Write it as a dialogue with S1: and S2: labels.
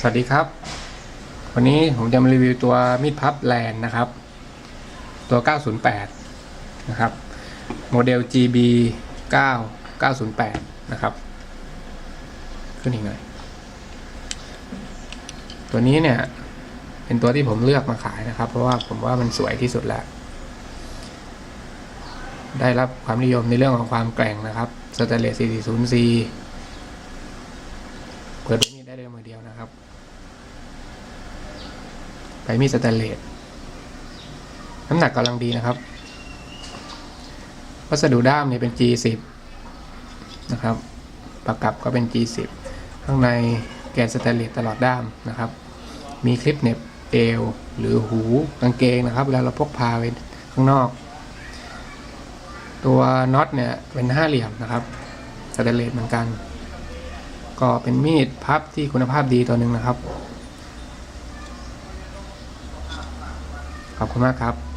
S1: สวัสดีครับ วันนี้ผมจะมารีวิวตัวมีดพับแลนนะครับ ตัว 908 นะครับ โมเดล GB 9 908 นะครับ ขึ้นอีกหน่อย ตัวนี้เนี่ย เป็นตัวที่ผมเลือกมาขายนะครับ เพราะว่าผมว่ามันสวยที่สุดแล้ว ได้รับความนิยมในเรื่องของความแกร่งนะครับสแตเลส 440C เปิดด้วยมีด ได้เลยมือเดียวนะครับไปมีสแตนเลสน้ำหนักกำลังดีนะครับ วัสดุด้ามเนี่ยเป็น G10 นะครับ ประกับก็เป็น G10 ข้างในแกนสแตนเลสตลอดด้ามนะครับ มีคลิปเน็บเอวหรือหูกางเกงนะครับเวลาเราพกพาไปข้างนอก ตัวน็อตเนี่ยเป็นห้าเหลี่ยมนะครับสแตนเลสเหมือนกัน ก็เป็นมีดพับที่คุณภาพดีตัวหนึ่งนะครับ ขอบคุณมากครับ